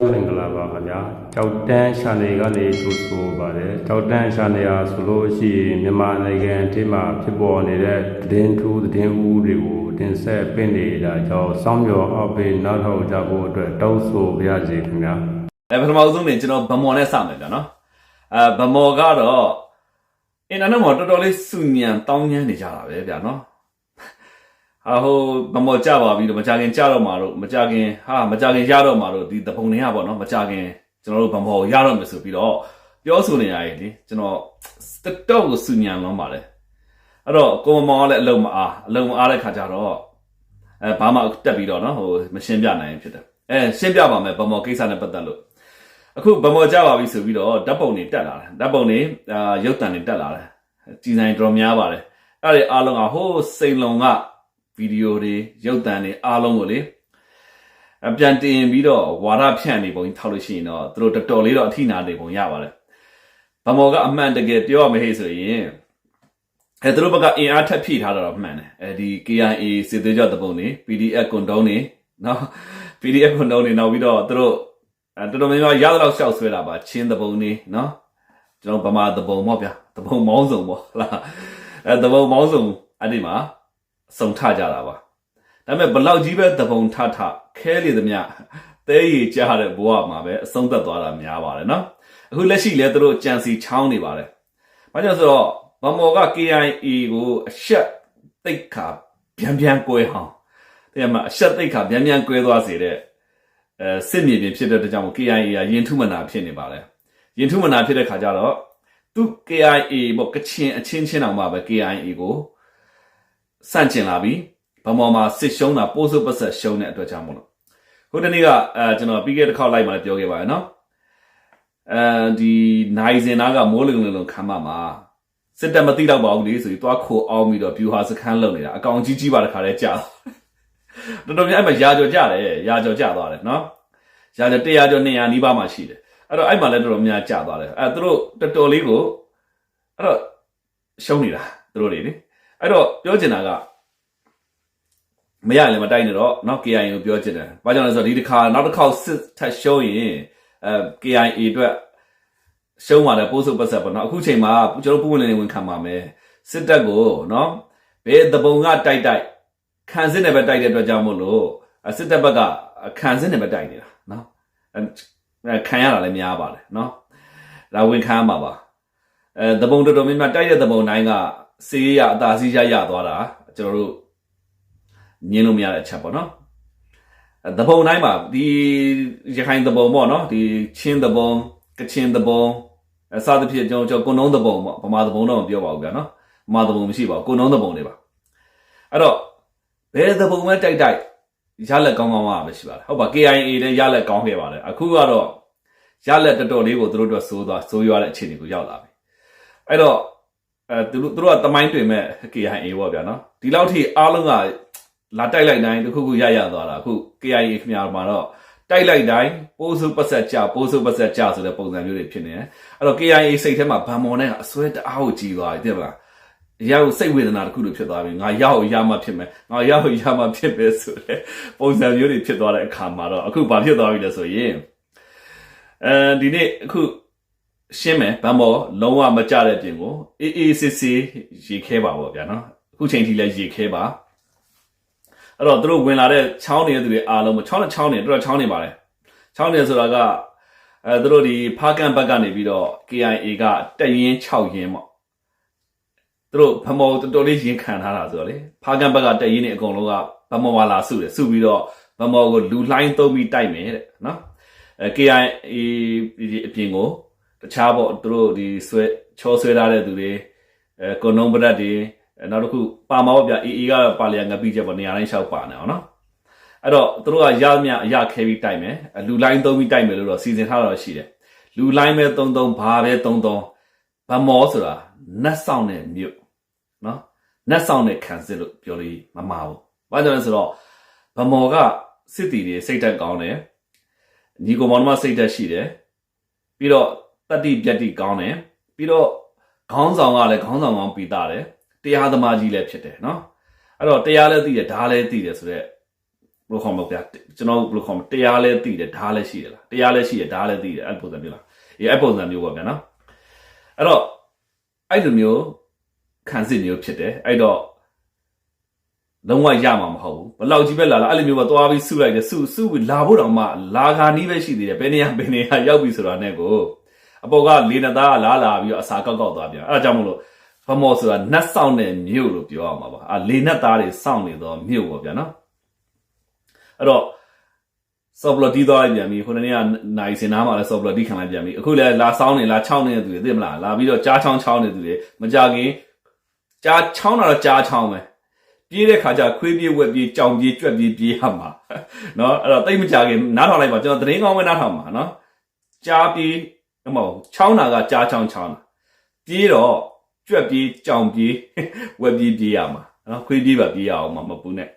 မင်္ဂလာပါခင်ဗျာကြောက်တန်းရှာနေကနေကြိုဆိုပါတယ်ကြောက်တန်းရှာနေရဆိုလို့ရှိရင်မြန်မာနိုင်ငံအထိမှာဖြစ်ပေါ်နေတဲ့သတင်းထူးသတင်းဦးတွေကိုတင်ဆက်ပင့်နေတာကြောင့်စောင့်မျှော်အောက်ပေးနောက်ထောက်ကြဖို့အတွက်တောင်းဆိုပါရစေခင်ဗျာအဲပထမဆုံးနေကျွန်တော်ဗမော်နဲ့စမယ်ဗျာနော်အဲဗမော်ကတော့အင်တာနက်မှာတော်တော်လေးစုညံတောင်းညမ်းနေကြတာပဲဗျာနော် ဟာဟိုဗမော်ကြပါပြီတော့မကြခင်ကြတော့မှာတော့မကြခင်ဟာမကြခင်ရတော့မှာတော့ဒီတပုံတွေကပေါ့နော်မကြခင်ကျွန်တော်တို့ဗမော်ရတော့မယ်ဆိုပြီးတော့ပြောဆိုနေရရင်လေကျွန်တော်တတော့ကိုစုညံလုံးပါလေအဲ့တော့ကိုမမောင်ကလည်းအလုံးမအားအလုံးမအားတဲ့ခါကျတော့အဲဘာမှတက်ပြီးတော့နော်ဟိုမရှင်းပြနိုင်ဖြစ်တယ်အဲရှင်းပြပါမယ်ဗမော်ကိစ္စနဲ့ပတ်သက်လို့အခုဗမော်ကြပါပြီဆိုပြီးတော့ဓာတ်ပုံတွေတက်လာတယ်ဓာတ်ပုံတွေအာရုပ်တံတွေတက်လာတယ်ကြီးဆိုင်တော်များပါတယ်အဲ့ဒီအားလုံးကဟိုးစိန်လုံက ဗီဒီယိုတွေရုပ်တံတွေအားလုံးကိုလေအပြန်တင်ပြီးတော့ဝါဒဖြန့်နေပုံကြီးထောက်လို့ရှိရင်တော့သူတို့တော်တော်လေးတော့အထိနာနေပုံရပါတယ်ဗမော်ကအမှန်တကယ်ပြောရမဟေ့ဆိုရင်အဲသူတို့ဘက်ကအင်အားထပ်ဖြည့်ထားတာတော့မှန်တယ်အဲဒီ KIA စစ်သေးကြတဲ့ပုံတွေ PDF ကွန်တုံးတွေနော် PDF ကွန်တုံးတွေနောက်ပြီးတော့သူတို့အဲတော်တော်များများရသလောက်ရှောက်ဆွဲတာပါချင်းတပုံနေနော်ကျွန်တော်ဗမာတပုံပေါ့ဗျာတပုံမောင်းစုံပေါ့ဟလားအဲတပုံမောင်းစုံအဲ့ဒီမှာ စုံထကြတာပါဒါပေမဲ့ဘလောက်ကြီးပဲတပုံထထခဲလေသမျှတဲရီကြားတဲ့ဘဝမှာပဲအဆုံးသက်သွားတာများပါတယ်နော်အခုလက်ရှိလဲသူတို့ကြံစီချောင်းနေပါတယ်ဘာကြောင့်ဆိုတော့ဗမော်က KIA ကိုအရှက်တိတ်ခါပြန်ပြန်ကွဲဟောင်းတဲ့မှာအရှက်တိတ်ခါပြန်ပြန်ကွဲသွားစေတဲ့အဲစစ်မြေပြင်ဖြစ်တဲ့အတွက်ကြောင့်မို့ KIA ကရင်ထုမနာဖြစ်နေပါတယ်ရင်ထုမနာဖြစ်တဲ့ခါကျတော့သူ KIA ပေါ့ကချင်အချင်းချင်းအောင်မှပဲ KIA ကို စန့်ကျင်လာပြီးဗမော်မှာစစ်ရှုံးတာပိုးစုပ်ပတ်ဆက်ရှုံးတဲ့အတွက်ကြောင့်မို့လို့ဟိုတနေ့ကအဲကျွန်တော်ပြီးခဲ့တဲ့တစ်ခေါက်လိုက်မှလည်းပြောခဲ့ပါရနော်အဲဒီနိုင်စင်နာကမိုးလုံလုံလုံခမ်းမမှာစစ်တပ်မသိတော့ပါဘူးလေဆိုပြီးသွားခိုအောင်ပြီးတော့ပြူဟာစခန်းလုံနေတာအကောင်ကြီးကြီးပါတခါလဲကြာတော်တော်များအဲ့မှာရာကြော်ကြတယ်ရာကြော်ကြသွားတယ်နော်ရာကြော်100ကျော်200နီးပါးမှရှိတယ်အဲ့တော့အဲ့မှာလည်းတော်တော်များကြသွားတယ်အဲ့သူတို့တော်တော်လေးကိုအဲ့တော့ရှုံးနေတာသူတို့တွေလေ အဲ့တော့ပြောချင်တာကမရလည်းမတိုက်နဲ့တော့เนาะ KIA ကိုပြောချင်တယ်ဘာကြောင့်လဲဆိုတော့ဒီတစ်ခါနောက်တစ်ခေါက်စစ်ထပ်ရှုံးရင်အဲ KIA အတွက်ရှုံးသွားတယ်ပိုးစုပ်ပတ်ဆက်ပေါ့နော်အခုချိန်မှာကျွန်တော်ပုံဝင်နေဝင်ခံပါမယ်စစ်တပ်ကိုเนาะဘယ်တပုံကတိုက်တိုက် ခံစစ်နဲ့ပဲတိုက်တဲ့အတွက်ကြောင့်မို့လို့အစစ်တပ်ဘက်ကခံစစ်နဲ့ပဲတိုက်နေတာနော်အဲခံရတာလည်းများပါတယ်နော်ဒါဝင်ခံရမှာပါအဲတပုံတော်တော်များများတိုက်တဲ့တပုံတိုင်းက စေးရအသာစီးရရသွားတာကျွန်တော်တို့ညင်းလို့မရတဲ့အချက်ပေါ့နော်အဲတပုံတိုင်းမှာဒီရခိုင်တပုံပေါ့နော်ဒီချင်းတပုံကချင်တပုံအစသဖြင့်ကျွန်တော်ကျွန်တော်ကုန်းုံးတပုံပေါ့ဗမာတပုံတော့မပြောပါဘူးဗျာနော်ဗမာတပုံမရှိပါဘူးကုန်းုံးတပုံတွေပါအဲ့တော့ဘယ်သဘုံမဲ့တိုက်တိုက်ရလက်ကောင်းကောင်းပါပဲရှိပါတယ်ဟုတ်ပါ KIA လည်းရလက်ကောင်းခဲ့ပါတယ်အခုကတော့ရလက်တော်တော်လေးကိုသူတို့တို့စိုးသွားစိုးရွားတဲ့အခြေအနေကိုရောက်လာပြီအဲ့တော့ အဲသူတို့သူတို့ကတမိုင်းတွင်မဲ့ KIA ပေါ့ဗျာနော်ဒီလောက်ထိအားလုံးကလာတိုက်လိုက်တိုင်းတစ်ခုခုရရသွားတာအခု KIA ခင်ဗျာမှာတော့တိုက်လိုက်တိုင်းပိုးစုပတ်ဆက်ကြပိုးစုပတ်ဆက်ကြဆိုတဲ့ပုံစံမျိုးတွေဖြစ်နေတယ်အဲ့တော့ KIA စိတ်ထဲမှာဗန်မော်နဲ့အစွဲတအားကိုကြီးသွားပြီတဲ့မလားရောက်စိတ်ဝေဒနာတစ်ခုလိုဖြစ်သွားပြီငါရောက်ရမှဖြစ်မယ်ငါရောက်ရမှဖြစ်ပဲဆိုတဲ့ပုံစံမျိုးတွေဖြစ်သွားတဲ့အခါမှာတော့အခုဘာဖြစ်သွားပြီလဲဆိုရင်အဲဒီနေ့အခု ရှင်းမယ်ဗန်မော်လုံးဝမကြတဲ့ပြင်ကိုအေးအေးစစ်စစ်ရေခဲပါပေါ့ဗျာနော်အခုချိန်ထိလည်းရေခဲပါအဲ့တော့သူတို့ဝင်လာတဲ့ချောင်းနေတဲ့သူတွေအားလုံးမချောင်းနဲ့ချောင်းနေတော်တော်ချောင်းနေပါလေချောင်းနေဆိုတာကအဲသူတို့ဒီဖားကန်ဘက်ကနေပြီးတော့ KIA ကတက်ရင်6ရင်ပေါ့သူတို့ဗမော်တော်တော်လေးရင်ခံထားတာဆိုတော့လေဖားကန်ဘက်ကတက်ရင်းနေအကုန်လုံးကဗမော်ဝါလာစုတယ်စုပြီးတော့ဗမော်ကိုလူလှိုင်းသုံးပြီးတိုက်မယ်တဲ့နော်အဲ KIA အပြင်ကို တခြားပေါ့သူတို့ဒီဆွဲချောဆွဲထားတဲ့သူတွေအဲကွန်နုံပရက်တွေအဲနောက်တစ်ခုပါမောဗျ AA ကပါလျာငပိချက်ပေါ့နေရာတိုင်းလျှောက်ပါနေအောင်နော်အဲ့တော့သူတို့ကရမြအရခဲပြီးတိုက်မယ်အဲလူလိုင်းသုံးပြီးတိုက်မယ်လို့တော့စီစဉ်ထားတာရှိတယ်လူလိုင်းပဲသုံးသုံးဘာပဲသုံးသုံးဗမောဆိုတာနတ်ဆောင်တဲ့မြို့နော်နတ်ဆောင်တဲ့ခံစစ်လို့ပြောလို့မမှားဘူး။ဘာကြောင့်လဲဆိုတော့ဗမော်ကစစ်တီတွေစိတ်တက်ကောင်းတယ်။ညီကိုမောင်နှမစိတ်တက်ရှိတယ်။ပြီးတော့ တတ္တိပြတ်တိကောင်းတယ်။ပြီးတော့ခေါင်းဆောင်ကလည်းခေါင်းဆောင်ကောင်းပြီးသားတယ်။တရားသမားကြီးလည်းဖြစ်တယ်နော်။အဲ့တော့တရားလည်းသိတယ်ဓာလည်းသိတယ်ဆိုတော့ဘယ်လိုခေါ်မလဲဗျာကျွန်တော်ဘယ်လိုခေါ်မလဲတရားလဲသိတယ်ဓာတ်လဲရှိတယ်လားတရားလဲရှိတယ်ဓာတ်လဲသိတယ်အဲ့ပုံစံမျိုးလားအေးအဲ့ပုံစံမျိုးပေါ့ဗျာနော်အဲ့တော့အဲ့လိုမျိုးခံစစ်မျိုးဖြစ်တယ်အဲ့တော့လုံးဝရမှာမဟုတ်ဘူးဘလောက်ကြီးပဲလာလာအဲ့လိုမျိုးပဲသွားပြီးစုလိုက်တယ်စုစုပြီးလာဖို့တော့မှလာခါနီးပဲရှိသေးတယ်ဘယ်နေရာဘယ်နေရာရောက်ပြီဆိုတာနဲ့ကို အပေါ်ကလေနသားကလာလာပြီးတော့အစာကောက်ကောက်သွားပြန်အဲ့ဒါကြောင့်မလို့ဗမော်ဆိုတာနတ်ဆောင်တဲ့မြို့လို့ပြောအောင်ပါပါအာလေနတ်သားတွေစောင့်နေတော့မြို့ပေါ့ဗျာနော်အဲ့တော့ဆော့ဘလတီသွားလိုက်ပြန်ပြီခုနနေ့ကနိုင်စင်နားမှာလည်းဆော့ဘလတီခံလိုက်ပြန်ပြီအခုလည်းလာဆောင်နေလာချောင်းနေတဲ့သူတွေသိမလားလာပြီးတော့ကြားချောင်းချောင်းနေသူတွေမကြခင်ကြားချောင်းတာတော့ကြားချောင်းပဲပြေးတဲ့ခါကျခွေးပြေးဝက်ပြေးကြောင်ပြေးကြွက်ပြေးပြေးရမှာเนาะအဲ့တော့တိတ်မကြခင်နားထောင်လိုက်ပါကျွန်တော်သတင်းကောင်းပဲနားထောင်ပါเนาะကြားပြေး မဟုတ်ချောင်းတာကကြားချောင်းချောင်းတာပြေးတော့ကြွက်ပြေးကြောင်ပြေးဝက်ပြေးပြေးရမှာနော်ခွေးပြေးပါပြေးရအောင်မမပူနဲ့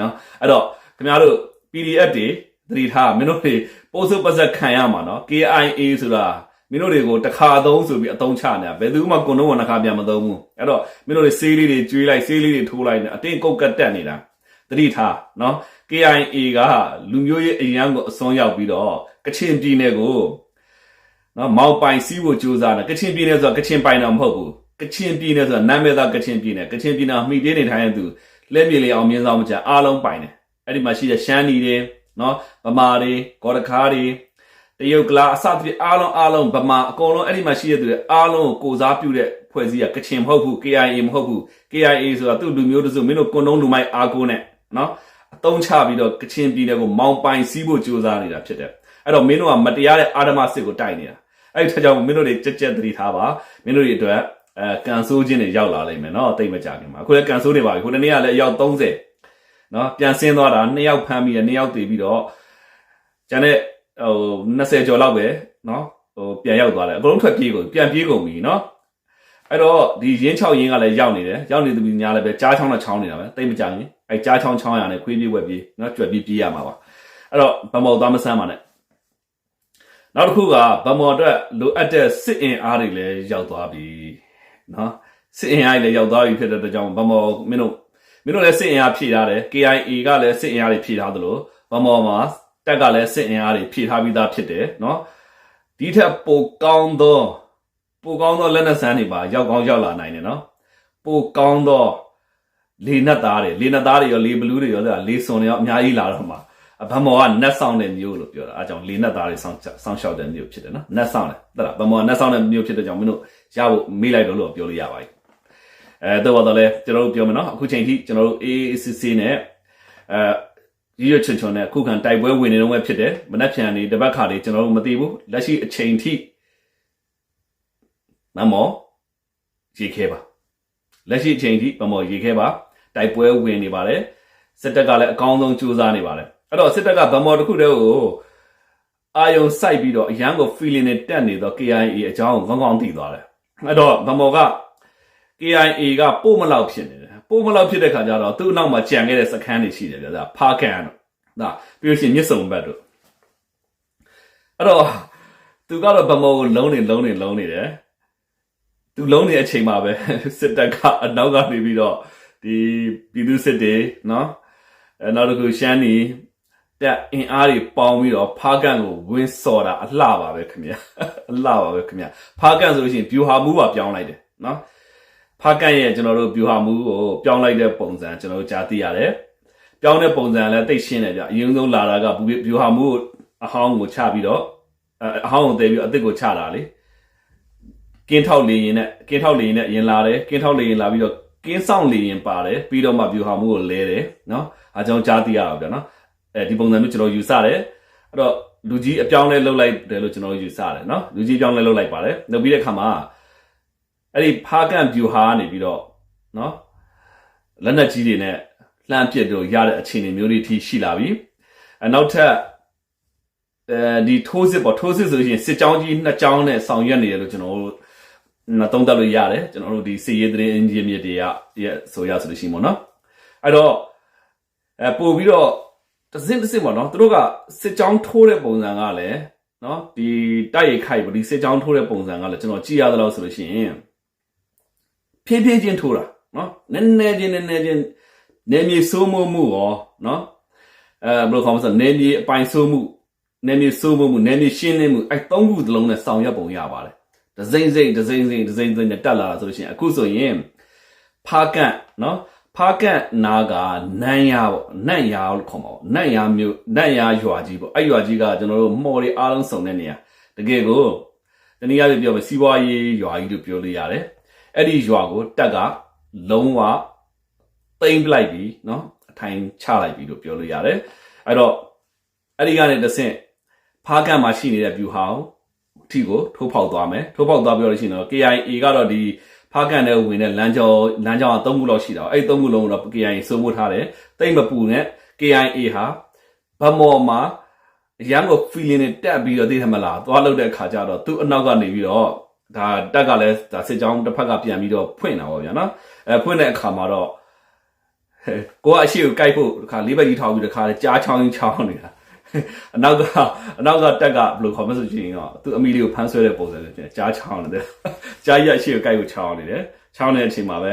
နော်အဲ့တော့ခင်ဗျားတို့ PDF တွေသတိထားမင်းတို့တွေပို့စုပတ်ဆက်ခံရမှာနော် KIA ဆိုတာမင်းတို့တွေကိုတခါသုံးဆိုပြီးအသုံးချနေတာဘယ်သူမှကွန်တော့ဝန်တစ်ခါပြန်မသုံးဘူးအဲ့တော့မင်းတို့တွေဆေးလေးတွေကျွေးလိုက်ဆေးလေးတွေထိုးလိုက်နေအတင်းကုတ်ကတ်တက်နေတာသတိထားနော် KIA ကလူမျိုးရေးအရန်ကိုအစွန်းရောက်ပြီးတော့ကချင်ပြည်နယ်ကို နော်မောက်ပိုင်စီးဖို့ကြိုးစားတယ်ကချင်ပြည်နယ်ဆိုတာကချင်ပိုင်တော့မဟုတ်ဘူးကချင်ပြည်နယ်ဆိုတာနာမည်သားကချင်ပြည်နယ်ကချင်ပြည်နယ်မှီတင်းနေထိုင်တဲ့သူလက်မြေလေးအောင်မြင်ဆောင်မချအားလုံးပိုင်တယ်အဲ့ဒီမှာရှိတဲ့ရှမ်းပြည်တွေနော်ဗမာတွေဂေါ်တခါတွေတရုတ်ကလာအစသဖြင့်အားလုံးအားလုံးဗမာအကုန်လုံးအဲ့ဒီမှာရှိတဲ့သူတွေအားလုံးကိုကိုစားပြုတဲ့ဖွဲ့စည်းရကချင်မဟုတ်ဘူး KIA မဟုတ်ဘူး KIA ဆိုတာသူ့လူမျိုးတစုမင်းတို့ကွန်တုံးလူမိုက်အားကိုးနဲ့နော်အတုံးချပြီးတော့ကချင်ပြည်နယ်ကိုမောင်ပိုင်စီးဖို့ကြိုးစားနေတာဖြစ်တယ်အဲ့တော့မင်းတို့ကမတရားတဲ့အာဓမစစ်ကိုတိုက်နေတာ အဲ့ဒီထက်ကြောင့်မင်းတို့တွေကြက်ကြက်သတိထားပါမင်းတို့တွေအတွက်အဲကန်ဆိုးခြင်းတွေရောက်လာလိမ့်မယ်နော်တိတ်မကြခင်မှာအခုလည်းကန်ဆိုးနေပါပြီခုတနေ့ကလည်းအယောက်30နော်ပြန်ဆင်းသွားတာ2ယောက်ဖမ်းပြီးတယ်2ယောက်တည်ပြီးတော့ကျန်တဲ့ဟို20ကျော်လောက်ပဲနော်ဟိုပြန်ရောက်သွားတယ်အကုန်လုံးထွက်ပြေးကုန်ပြန်ပြေးကုန်ပြီနော်အဲ့တော့ဒီရင်း6ရင်းကလည်းရောက်နေတယ်ရောက်နေသူများလည်းပဲကြားချောင်းနဲ့ချောင်းနေတာပဲတိတ်မကြရင်အဲကြားချောင်းချောင်းရနဲ့ခွေးပြေးဝက်ပြေးနော်ကြွက်ပြေးပြေးရမှာပါအဲ့တော့ဗမော်သားမဆမ်းပါနဲ့ နောက်တစ်ခုကဗမော်အတွက်လိုအပ်တဲ့စစ်အင်အားတွေလည်းရောက်သွားပြီနော်စစ်အင်အားတွေလည်းရောက်သွားပြီဖြစ်တဲ့အတွက်ကြောင့်ဗမော်မင်းတို့မင်းတို့လည်းစစ်အင်အားဖြည့်ထားတယ် KIA ကလည်းစစ်အင်အားတွေဖြည့်ထားသလိုဗမော်မှာတက်ကလည်းစစ်အင်အားတွေဖြည့်ထားပြီးသားဖြစ်တယ်နော်ဒီထက်ပိုကောင်းသောပိုကောင်းသောလက်နက်ဆန်းတွေပါရောက်ကောင်းရောက်လာနိုင်တယ်နော်ပိုကောင်းသောလေနတ်သားတွေလေနတ်သားတွေရောလေဘလူးတွေရောလေစွန်တွေရောအများကြီးလာတော့မှာ ဗမော်ကနတ်ဆောင်တဲ့မျိုးလို့ပြောတာအဲကြောင့်လေနတ်သားတွေစောင်းစောင်းလျှောက်တဲ့မျိုးဖြစ်တယ်နော်နတ်ဆောင်တယ်တဲ့လားဗမော်ကနတ်ဆောင်တဲ့မျိုးဖြစ်တဲ့ကြောင့်မင်းတို့ရဖို့မေးလိုက်တော့လို့ပြောလို့ရပါပြီအဲတော့တော့လေကျွန်တော်တို့ပြောမယ်နော်အခုချိန်ထိကျွန်တော်တို့ AACC နဲ့အဲရရချွန်ချွန်နဲ့ခုခံတိုက်ပွဲဝင်နေတော့ပဲဖြစ်တယ်မနှက်ဖြန်နေတပတ်ခါလေးကျွန်တော်တို့မသိဘူးလက်ရှိအချိန်ထိနမောရေခဲပါလက်ရှိအချိန်ထိဗမော်ရေခဲပါတိုက်ပွဲဝင်နေပါတယ်စစ်တပ်ကလည်းအကောင်းဆုံးကြိုးစားနေပါတယ် အဲ့တော့စစ်တပ်ကဗမော်တစ်ခုတည်းကိုအာယုံစိုက်ပြီးတော့အရန်ကို feeling နဲ့တက်နေတော့ KIA အကြောင်းကိုကောင်းကောင်းသိသွားတယ်အဲ့တော့ဗမော်က KIA ကပို့မလောက်ဖြစ်နေတယ်ပို့မလောက်ဖြစ်တဲ့ခါကျတော့သူ့နောက်မှာကြံခဲ့တဲ့စခန်းတွေရှိတယ်ဗျာဒါဖားကန်တို့ဒါပြီးလို့ရှိရင်မြစ်စုံဘက်တို့အဲ့တော့သူကတော့ဗမော်ကိုလုံးနေလုံးနေလုံးနေတယ်သူလုံးနေတဲ့အချိန်မှာပဲစစ်တပ်ကအနောက်ကနေပြီးတော့ဒီပြည်သူစစ်တွေနော်အဲနောက်တစ်ခုရှမ်းနေ တက်အင်အားတွေပေါင်းပြီးတော့ဖားကန်ကိုဝင်းစော်တာအလှပါပဲခင်ဗျာအလှပါပဲခင်ဗျာဖားကန်ဆိုလို့ရှိရင်ဗျူဟာမူးပါပြောင်းလိုက်တယ်နော်ဖားကန်ရဲ့ကျွန်တော်တို့ဗျူဟာမူးကိုပြောင်းလိုက်တဲ့ပုံစံကျွန်တော်တို့ကြားသိရတယ်ပြောင်းတဲ့ပုံစံလည်းသိရှင်းတယ်ဗျအရင်ဆုံးလာတာကဗျူဟာမူးအဟောင်းကိုချပြီးတော့အဟောင်းကိုတည်ပြီးအစ်စ်ကိုချတာလေကင်းထောက်လေရင်နဲ့ကင်းထောက်လေရင်နဲ့ရင်လာတယ်ကင်းထောက်လေရင်လာပြီးတော့ကင်းဆောင်လေရင်ပါတယ်ပြီးတော့မှဗျူဟာမူးကိုလဲတယ်နော်အားကြောင့်ကြားသိရအောင်ဗျာနော် အဲဒီပုံစံမျိုးကျွန်တော်ယူဆတယ်အဲ့တော့လူကြီးအပြောင်းလဲလှုပ်လိုက်တယ်လို့ကျွန်တော်ယူဆတယ်နော်လူကြီးပြောင်းလဲလှုပ်လိုက်ပါတယ်လုပ်ပြီးတဲ့အခါမှာအဲ့ဒီဖားကန်ဗျူဟာကနေပြီးတော့နော်လက်နက်ကြီးတွေနဲ့လှမ်းပစ်တော့ရတဲ့အခြေအနေမျိုးတွေထိရှိလာပြီအနောက်ထပ်အဲဒီထိုးစစ်ပေါ့ထိုးစစ်ဆိုရင်စစ်ကြောင်းကြီးနှစ်ကြောင်းနဲ့ဆောင်ရွက်နေတယ်လို့ကျွန်တော်တို့နော်သုံးသပ်လို့ရတယ်ကျွန်တော်တို့ဒီစီရေးသတင်းအင်ဂျင်နီယာတွေကရဲ့ဆိုရဆိုလို့ရှိရင်ပေါ့နော်အဲ့တော့အဲပို့ပြီးတော့ တစင်းတစင်းပေါ့နော်သူတို့ကစစ်ကြောင်းထိုးတဲ့ပုံစံကလည်းနော်ဒီတိုက်ရိုက်ခိုက်ပေါ့ဒီစစ်ကြောင်းထိုးတဲ့ပုံစံကလည်းကျွန်တော်ကြည့်ရသလောက်ဆိုလို့ရှိရင်ဖြည်းဖြည်းချင်းထိုးတာနော်နည်းနည်းချင်းနည်းနည်းချင်းနေမြေစိုးမိုးမှုရောနော်အဲဘယ်လိုခေါ်မလဲဆိုတော့နေမြေအပိုင်ဆိုးမှုနေမြေဆိုးမှုနေမြေရှင်းလင်းမှုအဲသုံးခုသလုံးနဲ့ဆောင်ရွက်ပုံရပါတယ်ဒဇိမ့်စိမ့်ဒဇိမ့်စိမ့်ဒဇိမ့်စိမ့်နဲ့တက်လာတာဆိုလို့ရှိရင်အခုဆိုရင်ဖားကန့်နော် ဖားကန့်နာကနန်းရပေါ့နန့်ရလို့ခေါ်မှာပေါ့နန့်ရမျိုးနန့်ရရွာကြီးပေါ့အဲ့ရွာကြီးကကျွန်တော်တို့မော်ရီအားလုံးစုံတဲ့နေရာတကယ်ကိုတနည်းအားဖြင့်ပြောမယ်စီးပွားရေးရွာကြီးလို့ပြောလို့ရတယ်အဲ့ဒီရွာကိုတက်ကလုံးဝသိမ့်ပလိုက်ပြီနော်အထိုင်ချလိုက်ပြီလို့ပြောလို့ရတယ်အဲ့တော့အဲ့ဒီကနေတစ်ဆင့်ဖားကန့်မှာရှိနေတဲ့ view ဟောင်းအထိကိုထိုးဖောက်သွားမယ်ထိုးဖောက်သွားပြီးတော့ရှိရင်တော့ KIA ကတော့ဒီ ဖားကန့်တဲ့ဝင်တဲ့လမ်းကြောလမ်းကြောက၃ခုလောက်ရှိတာအဲ့၃ခုလုံးတော့ KIA စိုးမိုးထားတယ်တိတ်မပူနဲ့ KIA ဟာဗမော်မှာအရန်ကို feeling နဲ့တက်ပြီးတော့သိတယ်မလားသွားလို့တဲ့ခါကျတော့သူ့အနောက်ကနေပြီးတော့ဒါတက်ကလည်းဒါစစ်ကြောင်းတစ်ဖက်ကပြန်ပြီးတော့ဖွင့်တာပေါ့ဗျာနော်အဲဖွင့်တဲ့အခါမှာတော့ကိုကအရှိကိုကြိုက်ဖို့တခါလေးဘက်ကြီးထောက်ပြီးတခါလေကြားချောင်းချောင်းနေတာ အနောက်ကအနောက်ကတက်ကဘယ်လိုခေါ်မလဲဆိုရင်တော့သူအမီလေးကိုဖမ်းဆွဲတဲ့ပုံစံနဲ့ပြန်ကြားချောင်းနေတယ်ကြားရရှိကိုကြိုက်ကိုချောင်းနေတယ်ချောင်းနေတဲ့အချိန်မှာပဲ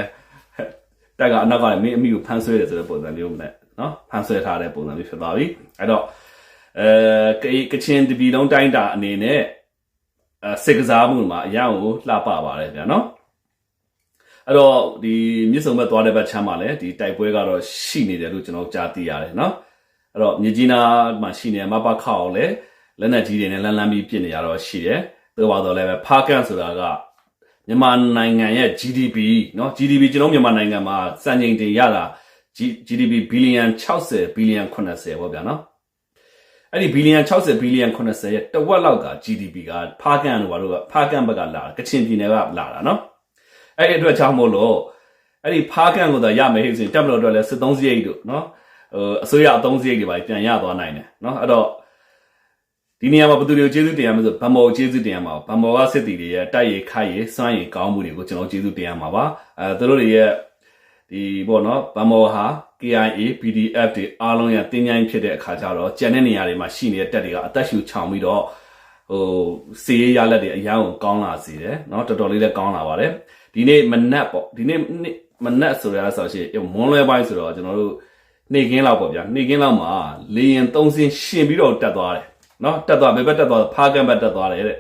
တက်ကအနောက်ကနေမင်းအမီကိုဖမ်းဆွဲတယ်ဆိုတဲ့ပုံစံမျိုးနဲ့နော်ဖမ်းဆွဲထားတဲ့ပုံစံမျိုးဖြစ်သွားပြီအဲ့တော့အဲကချင်တပီလုံးတိုင်းတာအနေနဲ့အဲစစ်ကစားမှုမှာအရန်ကိုလှပပါတယ်ဗျာနော်အဲ့တော့ဒီမြစ်စုံဘက်သွားတဲ့ဘက်ချမ်းမှာလည်းဒီတိုက်ပွဲကတော့ရှိနေတယ်လို့ကျွန်တော်ကြားသိရတယ်နော် အဲ့တော့မြကြီးနားမှာရှိနေတဲ့မပခအောင်လည်းလက်နက်ကြီးတွေနဲ့လန်းလန်းပြီးပြစ်နေရတော့ရှိတယ်သို့ပါတော့လည်းပဲဖားကန်ဆိုတာကမြန်မာနိုင်ငံရဲ့ GDP เนาะ GDP ကျွန်တော်မြန်မာနိုင်ငံမှာစံချိန်တင်ရတာ GDP ဘီလီယံ60ဘီလီယံ80ပေါ့ဗျာเนาะအဲ့ဒီဘီလီယံ60ဘီလီယံ80ရဲ့တဝက်လောက်က GDP ကဖားကန်တို့ဘာလို့ကဖားကန်ဘက်ကလာတာကချင်ပြည်နယ်ကလာတာเนาะအဲ့ဒီအတွက်ကြောင့်မို့လို့အဲ့ဒီဖားကန်ကိုသာရမယ်ဟိဆိုရင်တက်မလို့အတွက်လဲစစ်သုံးစရိတ်တို့เนาะ ဟိုအစိုးရအသုံးစရိတ်တွေပါပြန်ရသွားနိုင်တယ်เนาะအဲ့တော့ဒီနေရာမှာဘယ်သူတွေကိုကျေးဇူးတင်ရမလဲဆိုဗမော်ကျေးဇူးတင်ရမှာပါဗမော်ကစစ်တီတွေရဲ့တိုက်ရိုက်ခိုက်ရစွမ်းရည်ကောင်းမှုတွေကိုကျွန်တော်ကျေးဇူးတင်ရမှာပါအဲသူတို့တွေရဲ့ဒီပေါ့နော်ဗမော်ဟာ KIA PDF တွေအားလုံးရတင်းကြိုင်းဖြစ်တဲ့အခါကျတော့ကြံတဲ့နေရာတွေမှာရှိနေတဲ့တက်တွေကအသက်ရှူချောင်ပြီးတော့ဟိုစီရရလက်တွေအရန်ကိုကောင်းလာစေတယ်เนาะတော်တော်လေးလည်းကောင်းလာပါတယ်ဒီနေ့မနက်ပေါ့ဒီနေ့မနက်ဆိုရဆိုရှင်မွန်လွဲပိုင်းဆိုတော့ကျွန်တော်တို့ နေကင်းလောက်ပေါ့ဗျာနေကင်းလောက်မှာလေရင်သုံးစင်းရှင်ပြီးတော့တက်သွားတယ်နော်တက်သွားဘယ်ဘက်တက်သွားဖားကမ်ဘက်တက်သွားတယ်တဲ့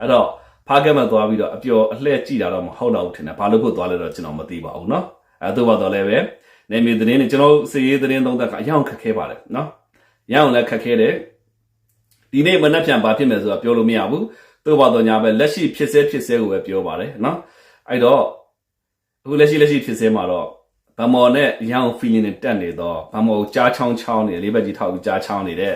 အဲ့တော့ဖားကမ်ဘက်သွားပြီးတော့အပျော်အလှည့်ကြည့်တာတော့မဟုတ်တော့ဘူးထင်တယ်ဘာလို့ဖို့သွားလဲတော့ကျွန်တော်မသိပါဘူးနော်အဲ့တော့တော့လည်းပဲနေမြေသတင်းနဲ့ကျွန်တော်စီရေးသတင်းသုံးသက်ကအရောက်ခက်ခဲပါတယ်နော်ရအောင်လည်းခက်ခဲတယ်ဒီနေ့မနက်ဖြန်ဘာဖြစ်မယ်ဆိုတာပြောလို့မရဘူးသို့ပါတော့ညာပဲလက်ရှိဖြစ်စေဖြစ်စေကိုပဲပြောပါတယ်နော်အဲ့တော့အခုလက်ရှိလက်ရှိဖြစ်စေမှာတော့ ဗမော်နဲ့ရအောင် feeling နဲ့တက်နေတော့ဗမော်ကိုကြားချောင်းချောင်းနေလေးဘက်ကြီးထောက်ပြီးကြားချောင်းနေတဲ့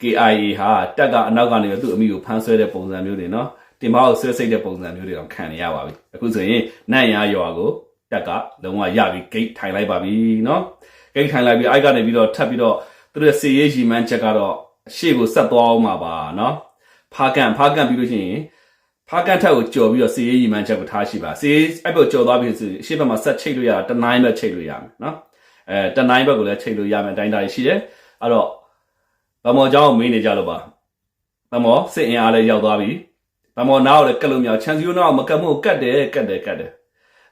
KIA ဟာတက်ကအနောက်ကနေသူ့အမိကိုဖမ်းဆွဲတဲ့ပုံစံမျိုးတွေနော်တင်မောက်ဆွဲစိတ်တဲ့ပုံစံမျိုးတွေတော့ခံနေရပါပြီအခုဆိုရင်နန့်ရရွာကိုတက်ကလုံးဝရပြီဂိတ်ထိုင်လိုက်ပါပြီနော်ဂိတ်ထိုင်လိုက်ပြီးအိုက်ကနေပြီးတော့ထပ်ပြီးတော့သူတို့စီရေးရီမန်းချက်ကတော့အရှိကိုဆက်သွားအောင်မှာပါနော်ဖားကန်ဖားကန်ပြီးလို့ရှိရင် ဖားကန်ထက်ကိုကြော်ပြီးတော့စီရေးရီမန်းချက်ကိုထားရှိပါစီရေးအဲ့ဘက်ကြော်သွားပြီဆိုအရှိဘက်မှာဆက်ချိတ်လို့ရတာတနိုင်းဘက်ချိတ်လို့ရမယ်နော်အဲတနိုင်းဘက်ကိုလည်းချိတ်လို့ရမယ်အတိုင်းတာရှိတယ်အဲ့တော့ဗမော်เจ้าကိုမေးနေကြလို့ပါဗမော်စစ်အင်အားလည်းရောက်သွားပြီဗမော်နားကိုလည်းကတ်လို့မရချန်စီယိုနားကိုမကတ်မို့ကတ်တယ်ကတ်တယ်ကတ်တယ်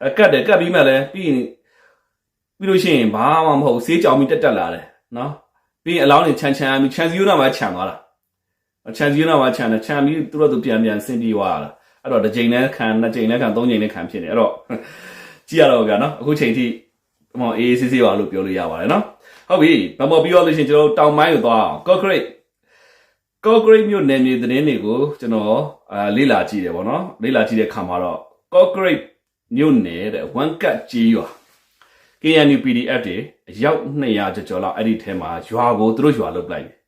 အကတ်တယ်ကတ်ပြီးမှလည်းပြီးရင်ပြီးလို့ရှိရင်ဘာမှမဟုတ်ဆေးကြောင်ပြီးတက်တက်လာတယ်နော်ပြီးရင်အလောင်းတွေခြံခြံပြီးခြံစီယိုနားမှာခြံသွားတာ ခြံစီယိုနားမှာခြံတယ်ခြံပြီးသူတို့သူပြန်ပြန်ဆင်းပြီးသွားတာအဲ့တော့တစ်ချိန်နဲ့ခံနှစ်ချိန်နဲ့ခံသုံးချိန်နဲ့ခံဖြစ်နေအဲ့တော့ကြည့်ရတော့ကနော်အခုချိန်ထိဟောအေးအေးဆေးဆေးပါလို့ပြောလို့ရပါတယ်နော်ဟုတ်ပြီဗမော်ပြီးတော့လို့ရှိရင်ကျွန်တော်တောင်ပိုင်းကိုသွားအောင် concrete concrete မြို့နယ်မြေသတင်းတွေကိုကျွန်တော်အာလေ့လာကြည့်တယ်ဗောနော်လေ့လာကြည့်တဲ့ခါမှာတော့ concrete မြို့နယ်တဲ့ one cut ကြီးရွာ KNU PDF တွေအယောက်200ကျော်ကျော်လောက်အဲ့ဒီထဲမှာရွာကိုသူတို့ရွာလုတ်လိုက်တယ်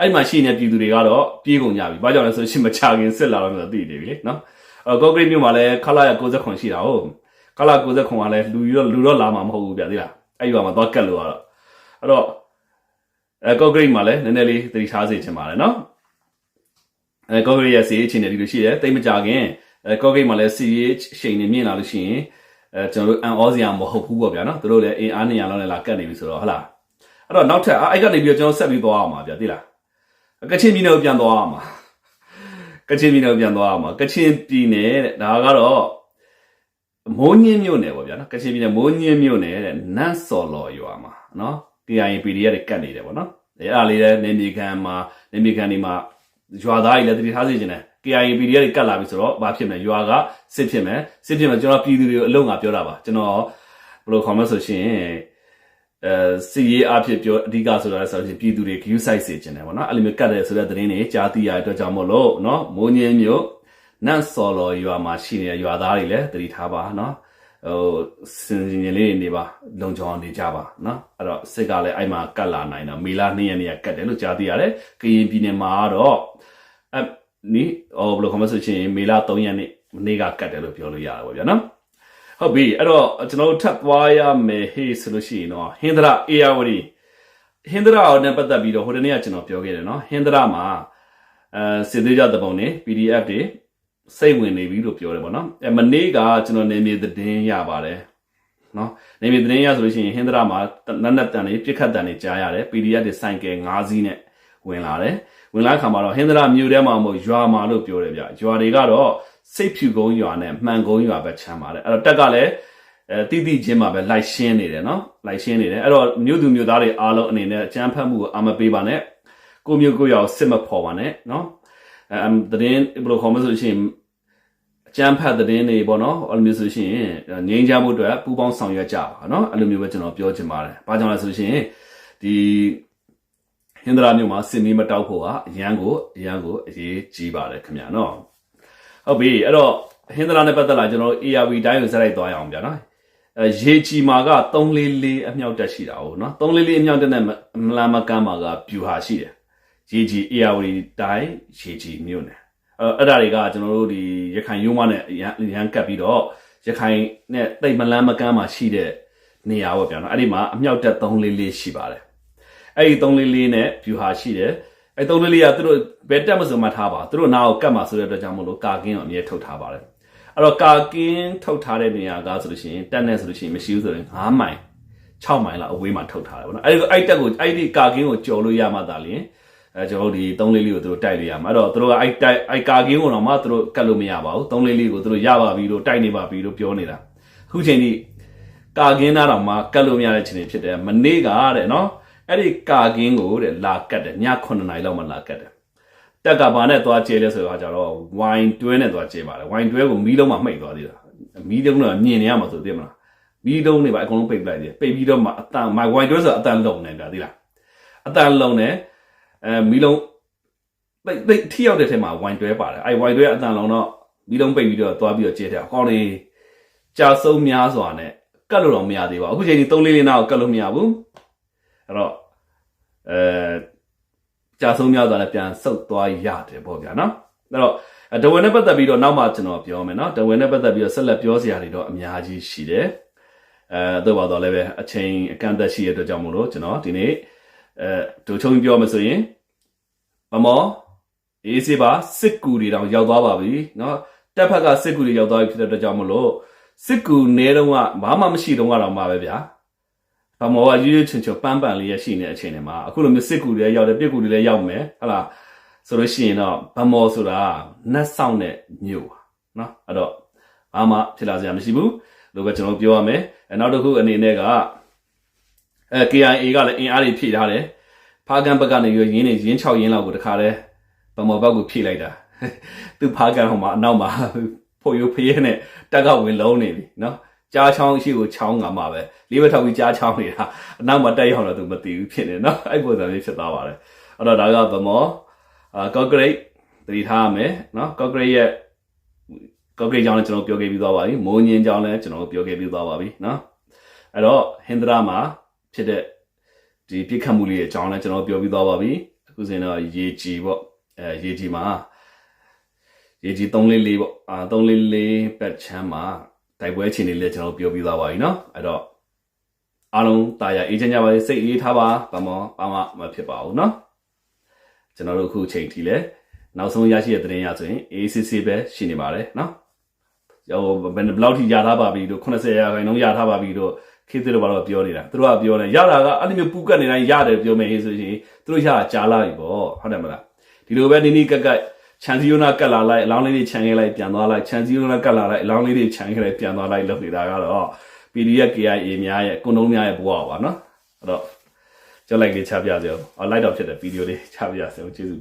အဲ့မှာရှိနေပြည်သူတွေကတော့ပြေးကုန်ကြပြီဘာကြောင့်လဲဆိုရှင်မချခင်စစ်လာတော့ဆိုသိတယ်ပြီနော်အဲ concrete မြို့မှာလည်းခလာရ69ရှိတာဟုတ်ခလာ69ကလည်းလူရောလူတော့လာမှာမဟုတ်ဘူးဗျသိလားအဲ့ရွာမှာသွားကတ်လို့ရတော့အဲ့တော့အဲကော့ဂရိတ်မှာလည်းနည်းနည်းလေးသတိထားစေချင်ပါတယ်နော်အဲကော့ဂရိတ်ရဲ့စီးအခြေအနေဒီလိုရှိတယ်တိတ်မကြခင်အဲကော့ဂရိတ်မှာလည်းစီးရှိန်နေမြင့်လာလို့ရှိရင်အဲကျွန်တော်တို့အန်အောစရာမဟုတ်ဘူးပေါ့ဗျာနော်သူတို့လည်းအင်အားနေရလောက်နဲ့လာကတ်နေပြီဆိုတော့ဟုတ်လားအဲ့တော့နောက်ထပ်အဲ့ကနေပြီးတော့ကျွန်တော်ဆက်ပြီးသွားအောင်ပါဗျာသိလား ကချင်ပြည်နယ်ကိုပြန်သွားအောင်ပါကချင်ပြည်နယ်ကိုပြန်သွားအောင်ပါကချင်ပြည်နယ်တဲ့ဒါကတော့မိုးညင်းမြို့နယ်ပေါ့ဗျာနော်ကချင်ပြည်နယ်မိုးညင်းမြို့နယ်တဲ့နတ်စော်လော်ရွာမှာနော် KIA PDF တွေကတ်နေတယ်ပေါ့နော်အဲ့ဒါလေးလည်းနေမြေခံမှာနေမြေခံဒီမှာရွာသားကြီးလည်းတတိထားစေချင်တယ် KIA PDF တွေကတ်လာပြီဆိုတော့ဘာဖြစ်မလဲရွာကစစ်ဖြစ်မယ်စစ်ဖြစ်မယ်ကျွန်တော်ပြည်သူတွေကိုအလုံးငါပြောတာပါကျွန်တော်ဘယ်လိုခေါ်မလဲဆိုရှင် အဲစီရေးအဖြစ်ပြောအဓိကဆိုတာလဲဆိုရင်ပြည်သူတွေ queue site စေချင်တယ်ပေါ့နော်အဲ့လိုမျိုးကတ်တယ်ဆိုတဲ့သတင်းတွေကြားသိရတဲ့အတွက်ကြောင့်မို့လို့နော်မိုးညင်းမျိုးနန့်စော်လော်ရွာမှာရှိနေတဲ့ရွာသားတွေလည်းတတိထားပါနော်ဟိုစင်စင်လေးတွေနေပါလုံချောင်းနေကြပါနော်အဲ့တော့စစ်ကလည်းအဲ့မှာကတ်လာနိုင်တော့မေလာ2ရက်နေ့ကကတ်တယ်လို့ကြားသိရတယ်ကရင်ပြည်နယ်မှာတော့အနီဟိုဘယ်လိုခေါ်မလဲဆိုရှင်မေလာ3ရက်နေ့မနေ့ကကတ်တယ်လို့ပြောလို့ရတယ်ပေါ့ဗျာနော် ဟုတ်ပြီအဲ့တော့ကျွန်တော်တို့ထပ်သွားရမယ်ဟေးဆိုလို့ရှိရင်တော့ဟင်္ဒရာအေယာဝတီဟင်္ဒရာနဲ့ပတ်သက်ပြီးတော့ဟိုတနေ့ကကျွန်တော်ပြောခဲ့တယ်နော်ဟင်္ဒရာမှာအဲစစ်သေးကြတဲ့ပုံနေ PDF တွေစိတ်ဝင်နေပြီလို့ပြောတယ်ပေါ့နော်အဲမနေ့ကကျွန်တော်နေမြေသတင်းရပါတယ်နော်နေမြေသတင်းရဆိုလို့ရှိရင်ဟင်္ဒရာမှာနက်နက်တန်တွေပြစ်ခတ်တန်တွေကြားရတယ် PDF တွေစိုင်ကယ်၅စီးနဲ့ဝင်လာတယ်ဝင်လာခါမှာတော့ဟင်္ဒရာမြို့ထဲမှာမဟုတ်ရွာမှာလို့ပြောတယ်ဗျရွာတွေကတော့ စိတ်ဖြူကုန်းရွာနဲ့မှန်ကုန်းရွာပဲချမ်းပါတယ်အဲ့တော့တက်ကလည်းအဲတိတိချင်းမှာပဲလိုက်ရှင်းနေတယ်နော်လိုက်ရှင်းနေတယ်အဲ့တော့မြို့သူမြို့သားတွေအားလုံးအနေနဲ့အကြမ်းဖက်မှုကိုအာမပေးပါနဲ့ကိုမျိုးကိုရောက်စစ်မဖော်ပါနဲ့နော်အဲတရင်ဘယ်လိုခေါ်မလဲဆိုရှင်အကြမ်းဖက်သတင်းတွေပေါ့နော်အဲ့လိုမျိုးဆိုရှင်ငြိမ်းချမ်းမှုအတွက်ပူးပေါင်းဆောင်ရွက်ကြပါနော်အဲ့လိုမျိုးပဲကျွန်တော်ပြောချင်ပါတယ်ဘာကြောင့်လဲဆိုရှင်ဒီဟင်္ဒရာမြို့မှာစင်မီမတောက်ဖို့ကအရန်ကိုအရန်ကိုအရေးကြီးပါတယ်ခင်ဗျာနော် ဟုတ်ပြီအဲ့တော့ဟင်္ဒရာနဲ့ပတ်သက်လာကျွန်တော် ARV တိုင်းကိုစရိုက်သွားရအောင်ဗျာနော်အဲရေချီမာက344အမြောက်တက်ရှိတာဟုတ်နော်344အမြောက်တက်နဲ့မလာမကမ်းမှာကပြူဟာရှိတယ်ရေချီ ARV တိုင်းရေချီမြို့နယ်အဲ့ဒါတွေကကျွန်တော်တို့ဒီရခိုင်ရုံးမနဲ့ရန်ကပ်ပြီးတော့ရခိုင်နဲ့တိတ်မလန်းမကမ်းမှာရှိတဲ့နေရာပေါ့ဗျာနော်အဲ့ဒီမှာအမြောက်တက်344ရှိပါတယ်အဲ့ဒီ344နဲ့ view ဟာရှိတယ် အဲ့344ကသူတို့ဘယ်တက်မစုံမှထားပါသူတို့နားကိုကတ်မှာဆိုတဲ့အတွက်ကြောင့်မလို့ကာကင်းကိုအမြဲထုတ်ထားပါတယ်အဲ့တော့ကာကင်းထုတ်ထားတဲ့နေရာကဆိုလို့ရှိရင်တက်နဲ့ဆိုလို့ရှိရင်မရှိဘူးဆိုရင်9မိုင်6မိုင်လောက်အဝေးမှာထုတ်ထားတယ်ပေါ့နော်အဲ့ဒီအဲ့တက်ကိုအဲ့ဒီကာကင်းကိုကြော်လို့ရမှသာလျှင်အဲကျွန်တော်တို့ဒီ3လေးလေးကိုသူတို့တိုက်လို့ရမှာအဲ့တော့သူတို့ကအဲ့တိုက်အဲ့ကာကင်းကိုတော့မှသူတို့ကတ်လို့မရပါဘူး3လေးလေးကိုသူတို့ရပါပြီလို့တိုက်နေပါပြီလို့ပြောနေတာအခုချိန်ထိကာကင်းသားတော်မှကတ်လို့မရတဲ့ချိန်တွေဖြစ်တယ်မနေ့ကတဲ့နော် အဲ့ဒီကာကင်းကိုတဲ့လာကတ်တယ်ည9နာရီလောက်မှလာကတ်တယ်တက်ကဘာနဲ့သွားကျဲလဲဆိုတော့ကြတော့ဝိုင်တွဲနဲ့သွားကျဲပါတယ်ဝိုင်တွဲကိုမီးလုံးမှမှိတ်သွားသေးတာမီးလုံးတော့မြင်နေရမှာဆိုသိမလားမီးလုံးတွေပါအကုန်လုံးပိတ်ပလိုက်တယ်ပိတ်ပြီးတော့မှအတန်မိုင်ဝိုင်တွဲဆိုအတန်လုံနေပြသိလားအတန်လုံနေအဲမီလုံးပိတ်ပိတ်ထိရောက်တဲ့ထဲမှာဝိုင်တွဲပါတယ်အဲဝိုင်တွဲအတန်လုံးတော့မီလုံးပိတ်ပြီးတော့သွားပြီးတော့ကျဲတယ်အကောင်းလေးကြာဆုံးများစွာနဲ့ကတ်လို့တော့မရသေးပါဘူးအခုချိန်ကြီး3လေးလေးနာကိုကတ်လို့မရဘူး အဲ့တော့အဲကြာဆုံးများစွာလည်းပြန်ဆုတ်သွားရတယ်ပေါ့ဗျာနော်အဲ့တော့တဝင်နဲ့ပတ်သက်ပြီးတော့နောက်မှကျွန်တော်ပြောမယ်နော်တဝင်နဲ့ပတ်သက်ပြီးတော့ဆက်လက်ပြောစရာတွေတော့အများကြီးရှိတယ်အဲသို့ပါတော့လည်းပဲအချိန်အကန့်အသတ်ရှိရတဲ့အတွက်ကြောင့်မို့လို့ကျွန်တော်ဒီနေ့အဲဒုချုံပြောမှဆိုရင်မမောအေးစေးပါစစ်ကူတွေတောင်ရောက်သွားပါပြီနော်တက်ဖက်ကစစ်ကူတွေရောက်သွားပြီဖြစ်တဲ့အတွက်ကြောင့်မို့လို့စစ်ကူနေတော့ကဘာမှမရှိတော့ကတော့မှာပဲဗျာ ဗမောကရွေးရွေးချွန်ချွန်ပန်းပန်လေးရရှိနေတဲ့အချိန်တွေမှာအခုလိုမျိုးစစ်ကူတွေရောက်တယ်ပြစ်ကူတွေလည်းရောက်မယ်ဟုတ်လားဆိုလို့ရှိရင်တော့ဗမောဆိုတာနတ်ဆောင်တဲ့မြို့ပါနော်အဲ့တော့အာမဖြစ်လာစရာမရှိဘူးလို့ပဲကျွန်တော်ပြောရမယ်နောက်တစ်ခုအနေနဲ့ကအဲ KIA ကလည်းအင်အားတွေဖြည့်ထားတယ်ဖားကန်ဘက်ကနေရင်းနေရင်း6ရင်းလောက်ကိုတခါလဲဗမောဘက်ကိုဖြည့်လိုက်တာသူဖားကန်ဟိုမှာအနောက်မှာဖို့ရိုးဖရဲနဲ့တက်ကဝင်လုံးနေပြီနော် ကြားချောင်းရှိကိုချောင်းငါမှာပဲလေးဘက်ထောက်ပြီးကြားချောင်းနေတာအနောက်မှာတက်ရောက်တော့သူမသိဘူးဖြစ်နေနော်အဲ့ပုံစံမျိုးဖြစ်သွားပါတယ်အဲ့တော့ဒါကဗမောအာကော့ဂရိတ်သတိထားရမယ်နော်ကော့ဂရိတ်ရဲ့ကော့ဂရိတ်ကြောင့်လည်းကျွန်တော်ပြောခဲ့ပြီးသွားပါပြီမိုးညင်းကြောင့်လည်းကျွန်တော်ပြောခဲ့ပြီးသွားပါပြီနော်အဲ့တော့ဟင်္ဒရာမှာဖြစ်တဲ့ဒီပြစ်ခတ်မှုလေးရဲ့အကြောင်းလည်းကျွန်တော်ပြောပြီးသွားပါပြီအခုစင်တော့ရေကြီးပေါ့အဲရေကြီးမှာရေကြီး344ပေါ့အာ344ဘက်ချမ်းမှာ တိုက်ပွဲအခြေအနေလေးကျွန်တော်ပြောပြီးသွားပါပြီเนาะအဲ့တော့အားလုံးတာယာအေးချမ်းကြပါစေစိတ်အေးထားပါဘာမှဘာမှမဖြစ်ပါဘူးเนาะကျွန်တော်တို့အခုချိန်ထိလဲနောက်ဆုံးရရှိတဲ့သတင်းရဆိုရင် ACC ပဲရှိနေပါတယ်เนาะဟိုဘယ်လောက်ထိရထားပါပြီတို့80ရာခိုင်နှုန်းရထားပါပြီတို့ခေတ်တို့ဘာလို့ပြောနေတာသူတို့ကပြောတယ်ရတာကအဲ့လိုမျိုးပူကတ်နေတိုင်းရတယ်ပြောမယ်ဟေးဆိုရင်သူတို့ရတာကြားလာပြီပေါ့ဟုတ်တယ်မလားဒီလိုပဲနီနီကက်ကက် ချန်စီယိုနာကတ်လာလိုက်အလောင်းလေးတွေခြံခဲ့လိုက်ပြန်သွားလိုက်ချန်စီယိုနာကတ်လာလိုက်အလောင်းလေးတွေခြံခဲ့လိုက်ပြန်သွားလိုက်လုပ်နေတာကတော့ PDF KIA များရဲ့ကွန်တုံးများရဲ့ဘဝပါနော်အဲ့တော့ကျွန်တော် like လေးချပြကြအောင်အော် like တော့ဖြစ်တဲ့ဗီဒီယိုလေးချပြရအောင်ကျေးဇူး